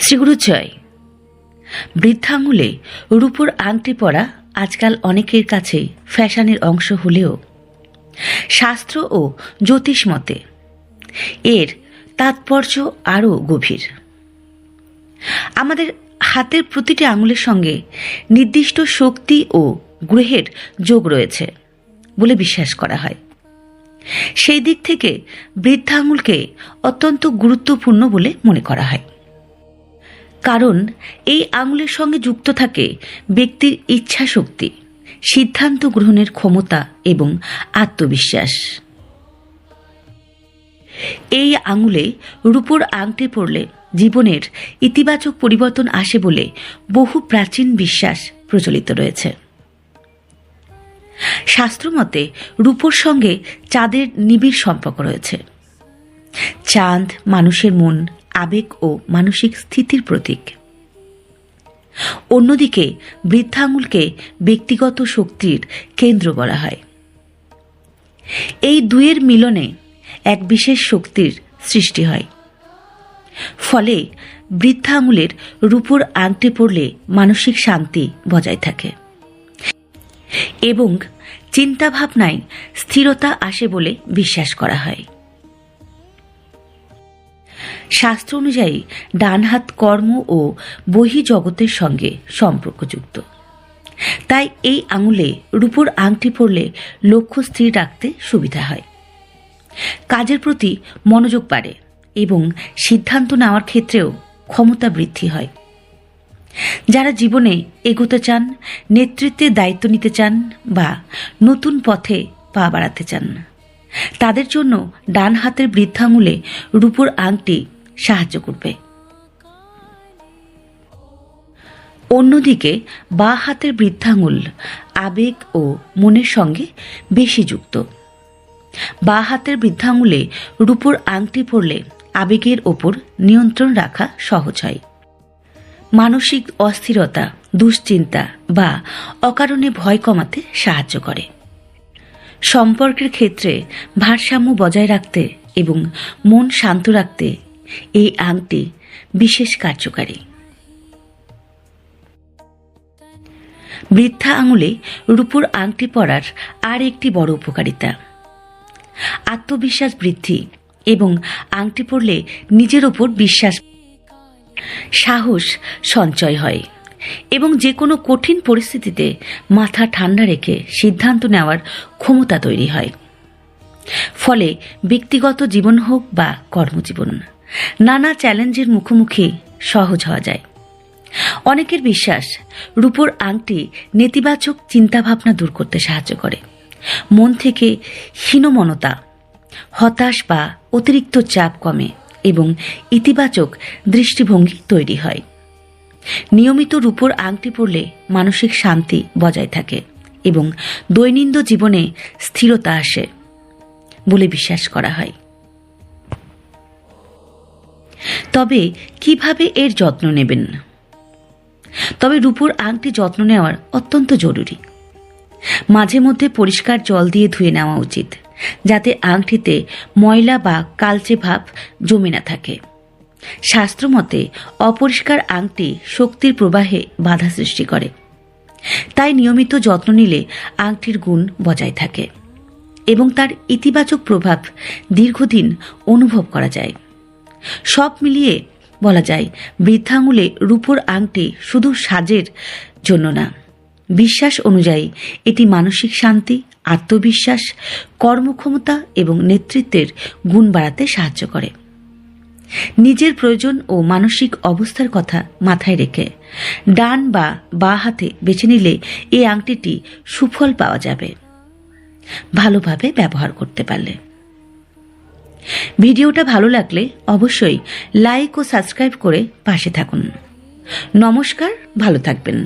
শ্রীগুরু জয় বৃদ্ধাঙ্গুলে রূপোর আংটি পরা আজকাল অনেকের কাছে ফ্যাশনের অংশ হলেও শাস্ত্র ও জ্যোতিষ মতে এর তাৎপর্য আরও গভীর। আমাদের হাতের প্রতিটি আঙুলের সঙ্গে নির্দিষ্ট শক্তি ও গ্রহের যোগ রয়েছে বলে বিশ্বাস করা হয়। সেই দিক থেকে বৃদ্ধা আঙুলকে অত্যন্ত গুরুত্বপূর্ণ বলে মনে করা হয়। কারণ এই আঙুলের সঙ্গে যুক্ত থাকে ব্যক্তির ইচ্ছা শক্তি সিদ্ধান্ত গ্রহণের ক্ষমতা এবং আত্মবিশ্বাস। এই আঙুলে রূপোর আংটি পড়লে জীবনের ইতিবাচক পরিবর্তন আসে বলে বহু প্রাচীন বিশ্বাস প্রচলিত রয়েছে। শাস্ত্রমতে রূপোর সঙ্গে চাঁদের নিবিড় সম্পর্ক রয়েছে। চাঁদ মানুষের মন আবেগ ও মানসিক স্থিতির প্রতীক। অন্যদিকে বৃদ্ধাঙ্গুলকে ব্যক্তিগত শক্তির কেন্দ্র বলা হয়। এই দুয়ের মিলনে এক বিশেষ শক্তির সৃষ্টি হয়। ফলে বৃদ্ধা আঙুলের রূপোর আংটি পড়লে মানসিক শান্তি বজায় থাকে এবং চিন্তাভাবনায় স্থিরতা আসে বলে বিশ্বাস করা হয়। শাস্ত্র অনুযায়ী ডান হাত কর্ম ও বহি জগতের সঙ্গে সম্পর্কযুক্ত। তাই এই আঙুলে রূপোর আংটি পরলে লক্ষ্য স্থির রাখতে সুবিধা হয়। কাজের প্রতি মনোযোগ বাড়ে এবং সিদ্ধান্ত নেওয়ার ক্ষেত্রেও ক্ষমতা বৃদ্ধি হয়। যারা জীবনে এগোতে চান নেতৃত্বের দায়িত্ব নিতে চান বা নতুন পথে পা বাড়াতে চান, তাদের জন্য ডান হাতের বৃদ্ধাঙ্গুলে রূপোর আংটি সাহায্য করবে। অন্যদিকে, বা হাতের বৃদ্ধাঙ্গুল আবেগ ও মনের সঙ্গে বেশি যুক্ত। বা হাতের বৃদ্ধাঙ্গুলে রূপোর আংটি পরলে আবেগের ওপর নিয়ন্ত্রণ রাখা সহজ হয়। মানসিক অস্থিরতা, দুশ্চিন্তা বা অকারণে ভয় কমাতে সাহায্য করে। সম্পর্কের ক্ষেত্রে ভারসাম্য বজায় রাখতে এবং মন শান্ত রাখতে এই আংটি বিশেষ কার্যকারী। বৃদ্ধা আঙুলে রূপুর আংটি পরার আর একটি বড় উপকারিতা। আত্মবিশ্বাস বৃদ্ধি এবং আংটি পরলে নিজের ওপর বিশ্বাস, সাহস সঞ্চয় হয় এবং যে কোনো কঠিন পরিস্থিতিতে মাথা ঠান্ডা রেখে সিদ্ধান্ত নেওয়ার ক্ষমতা তৈরি হয়। ফলে ব্যক্তিগত জীবন হোক বা কর্মজীবন। নানা চ্যালেঞ্জের মুখোমুখি সহজ হওয়া যায়। অনেকের বিশ্বাস, রূপোর আংটি নেতিবাচক চিন্তাভাবনা দূর করতে সাহায্য করে। মন থেকে হীনমনতা, হতাশ বা অতিরিক্ত চাপ কমে এবং ইতিবাচক দৃষ্টিভঙ্গি তৈরি হয়। নিয়মিত রূপোর আংটি পরলে মানসিক শান্তি বজায় থাকে এবং দৈনন্দিন জীবনে স্থিরতা আসে বলে বিশ্বাস করা হয়। তবে কীভাবে এর যত্ন নেবেন? না তবে রূপোর আংটি যত্ন নেওয়ার অত্যন্ত জরুরি। মাঝে মধ্যে পরিষ্কার জল দিয়ে ধুয়ে নেওয়া উচিত, যাতে আংটিতে ময়লা বা কালচে ভাব জমে না থাকে। শাস্ত্রমতে অপরিষ্কার আংটি শক্তির প্রবাহে বাধা সৃষ্টি করে। তাই নিয়মিত যত্ন নিলে আংটির গুণ বজায় থাকে এবং তার ইতিবাচক প্রভাব দীর্ঘদিন অনুভব করা যায়। সব মিলিয়ে বলা যায়, বৃদ্ধাঙ্গুলে রূপোর আংটি শুধু সাজের জন্য না। বিশ্বাস অনুযায়ী, এটি মানসিক শান্তি, আত্মবিশ্বাস, কর্মক্ষমতা এবং নেতৃত্বের গুণ বাড়াতে সাহায্য করে। নিজের প্রয়োজন ও মানসিক অবস্থার কথা মাথায় রেখে ডান বা বা হাতে বেছে নিলে এই আংটিটি সুফল পাওয়া যাবে। ভালোভাবে ব্যবহার করতে পারলে। ভিডিওটা ভালো লাগলে অবশ্যই লাইক ও সাবস্ক্রাইব করে পাশে থাকুন। নমস্কার ভালো থাকবেন।